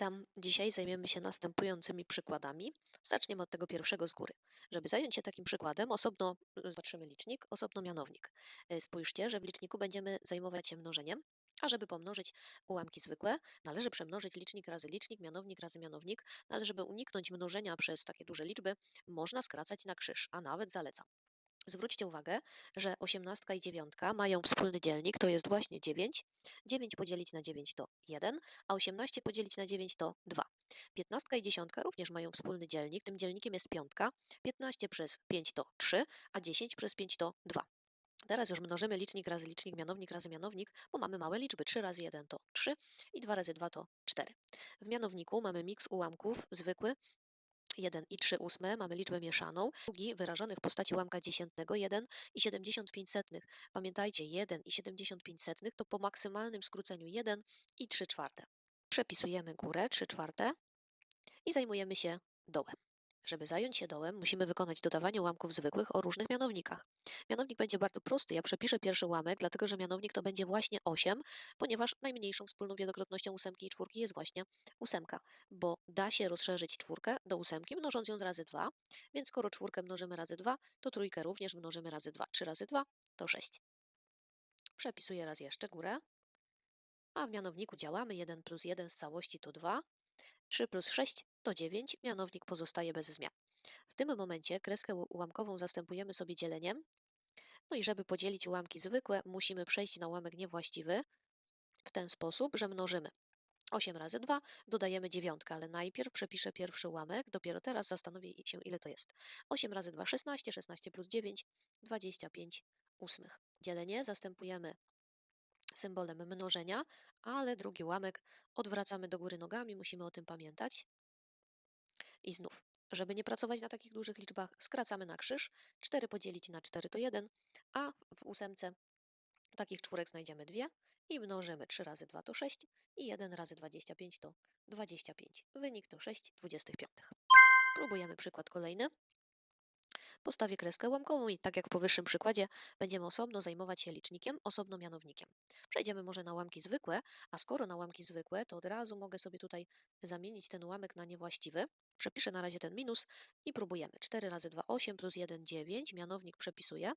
Witam. Dzisiaj zajmiemy się następującymi przykładami. Zaczniemy od tego pierwszego z góry. Żeby zająć się takim przykładem, osobno y, zobaczymy licznik, osobno mianownik. Y, Spójrzcie, że w liczniku będziemy zajmować się mnożeniem, a żeby pomnożyć ułamki zwykłe, należy przemnożyć licznik razy licznik, mianownik razy mianownik, no ale żeby uniknąć mnożenia przez takie duże liczby, można skracać na krzyż, a nawet zalecam. Zwróćcie uwagę, że 18 i 9 mają wspólny dzielnik, to jest właśnie 9. 9 podzielić na 9 to 1, a 18 podzielić na 9 to 2. 15 i 10 również mają wspólny dzielnik, tym dzielnikiem jest piątka. 15 przez 5 to 3, a 10 przez 5 to 2. Teraz już mnożymy licznik razy licznik, mianownik razy mianownik, bo mamy małe liczby. 3 razy 1 to 3 i 2 razy 2 to 4. W mianowniku mamy miks ułamków zwykły, 1 i 3 ósme mamy liczbę mieszaną, drugi wyrażony w postaci ułamka dziesiętnego 1 i 75 setnych. Pamiętajcie, 1 i 75 setnych to po maksymalnym skróceniu 1 i 3 czwarte. Przepisujemy górę 3 czwarte i zajmujemy się dołem. Żeby zająć się dołem, musimy wykonać dodawanie ułamków zwykłych o różnych mianownikach. Mianownik będzie bardzo prosty. Ja przepiszę pierwszy ułamek, dlatego że mianownik to będzie właśnie 8, ponieważ najmniejszą wspólną wielokrotnością ósemki i czwórki jest właśnie ósemka, bo da się rozszerzyć czwórkę do ósemki, mnożąc ją razy 2, więc skoro czwórkę mnożymy razy 2, to trójkę również mnożymy razy 2. 3 razy 2 to 6. Przepisuję raz jeszcze górę, a w mianowniku działamy 1 plus 1 z całości to 2, 3 plus 6 to 9, mianownik pozostaje bez zmian. W tym momencie kreskę ułamkową zastępujemy sobie dzieleniem. No i żeby podzielić ułamki zwykłe, musimy przejść na ułamek niewłaściwy w ten sposób, że mnożymy 8 razy 2, dodajemy dziewiątkę, ale najpierw przepiszę pierwszy ułamek, dopiero teraz zastanowię się, ile to jest. 8 razy 2, 16, 16 plus 9, 25 ósmych. Dzielenie zastępujemy symbolem mnożenia, ale drugi ułamek odwracamy do góry nogami, musimy o tym pamiętać. I znów, żeby nie pracować na takich dużych liczbach, skracamy na krzyż. 4 podzielić na 4 to 1, a w ósemce takich czwórek znajdziemy dwie i mnożymy 3 razy 2 to 6 i 1 razy 25 to 25. Wynik to 6 25. Próbujemy przykład kolejny. Postawię kreskę ułamkową i tak jak w powyższym przykładzie będziemy osobno zajmować się licznikiem, osobno mianownikiem. Przejdziemy może na ułamki zwykłe, a skoro na ułamki zwykłe, to od razu mogę sobie tutaj zamienić ten ułamek na niewłaściwy. Przepiszę na razie ten minus i próbujemy. 4 razy 2 8 plus 1 9, mianownik przepisuję.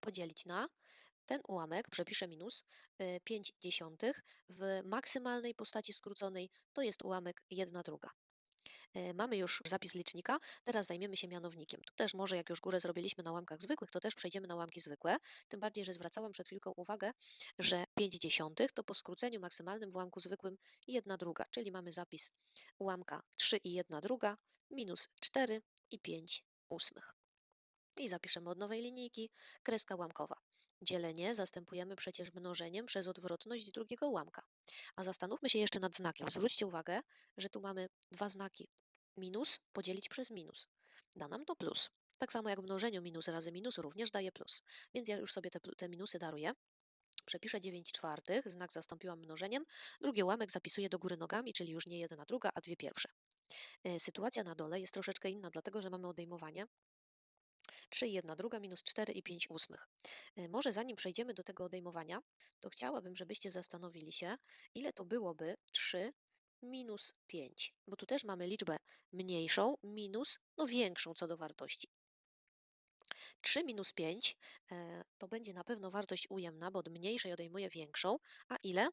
Podzielić na ten ułamek, przepiszę minus 5 dziesiątych w maksymalnej postaci skróconej, to jest ułamek 1 druga. E, mamy już zapis licznika, teraz zajmiemy się mianownikiem. Tu też może, jak już górę zrobiliśmy na łamkach zwykłych, to też przejdziemy na łamki zwykłe. Tym bardziej, że zwracałam przed chwilką uwagę, że 5 dziesiątych to po skróceniu maksymalnym w ułamku zwykłym 1 druga, czyli mamy zapis ułamka 3 i 1 druga minus 4 i 5 ósmych. I zapiszemy od nowej linijki kreska ułamkowa. Dzielenie zastępujemy przecież mnożeniem przez odwrotność drugiego ułamka. A zastanówmy się jeszcze nad znakiem. Zwróćcie uwagę, że tu mamy dwa znaki. Minus podzielić przez minus. Da nam to plus. Tak samo jak w mnożeniu minus razy minus również daje plus. Więc ja już sobie te, te minusy daruję. Przepiszę 9 czwartych, znak zastąpiłam mnożeniem. Drugi ułamek zapisuję do góry nogami, czyli już nie jedna druga, a dwie pierwsze. E, sytuacja na dole jest troszeczkę inna, dlatego że mamy odejmowanie 3 i 1 druga minus 4 i 5 ósmych. Y, może zanim przejdziemy do tego odejmowania, to chciałabym, żebyście zastanowili się, ile to byłoby 3 minus 5, bo tu też mamy liczbę mniejszą minus no większą co do wartości. 3 minus 5 e, to będzie na pewno wartość ujemna, bo od mniejszej odejmuję większą, a ile?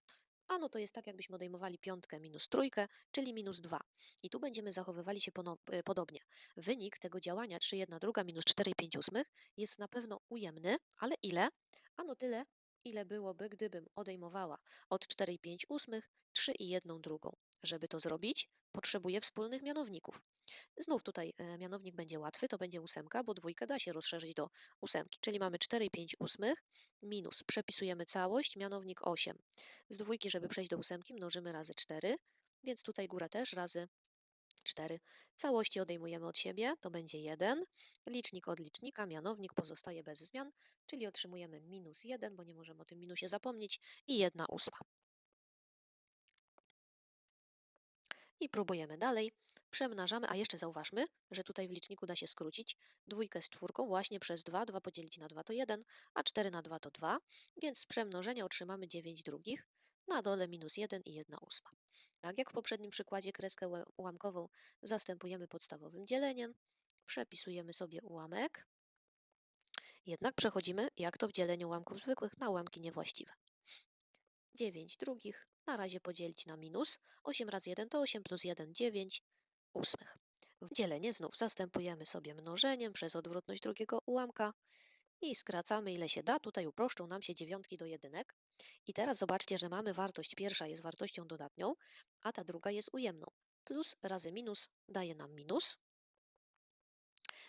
A no to jest tak, jakbyśmy odejmowali piątkę minus trójkę, czyli minus 2. I tu będziemy zachowywali się e, podobnie. Wynik tego działania 3, 1, druga minus 4 i 5 ósmych jest na pewno ujemny, ale ile? Ano tyle, ile byłoby, gdybym odejmowała od 4 i 5 ósmych 3 i 1 drugą. Żeby to zrobić, potrzebuję wspólnych mianowników. Znów tutaj e, mianownik będzie łatwy, to będzie ósemka, bo dwójkę da się rozszerzyć do ósemki, czyli mamy 4 i 5 ósmych minus, przepisujemy całość, mianownik 8. Z dwójki, żeby przejść do ósemki, mnożymy razy 4, więc tutaj góra też razy 4. Całości odejmujemy od siebie, to będzie 1. Licznik od licznika, mianownik pozostaje bez zmian, czyli otrzymujemy minus 1, bo nie możemy o tym minusie zapomnieć, i 1 ósma. I próbujemy dalej. Przemnażamy, a jeszcze zauważmy, że tutaj w liczniku da się skrócić dwójkę z czwórką właśnie przez 2, 2 podzielić na 2 to 1, a 4 na 2 to 2, więc z przemnożenia otrzymamy 9 drugich, na dole minus 1 i 1 ósma. Tak jak w poprzednim przykładzie kreskę ułamkową zastępujemy podstawowym dzieleniem, przepisujemy sobie ułamek, jednak przechodzimy, jak to w dzieleniu ułamków zwykłych, na ułamki niewłaściwe. 9 drugich na razie podzielić na minus. 8 razy 1 to 8 plus 1, 9 ósmych. Dzielenie znów zastępujemy sobie mnożeniem przez odwrotność drugiego ułamka i skracamy ile się da. Tutaj uproszczą nam się dziewiątki do jedynek. I teraz zobaczcie, że mamy wartość pierwsza jest wartością dodatnią, a ta druga jest ujemną. Plus razy minus daje nam minus.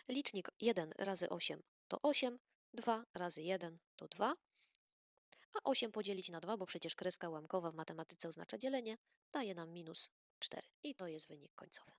Licznik 1 razy 8 to 8, 2 razy 1 to 2, a 8 podzielić na 2, bo przecież kreska ułamkowa w matematyce oznacza dzielenie, daje nam minus 4. I to jest wynik końcowy.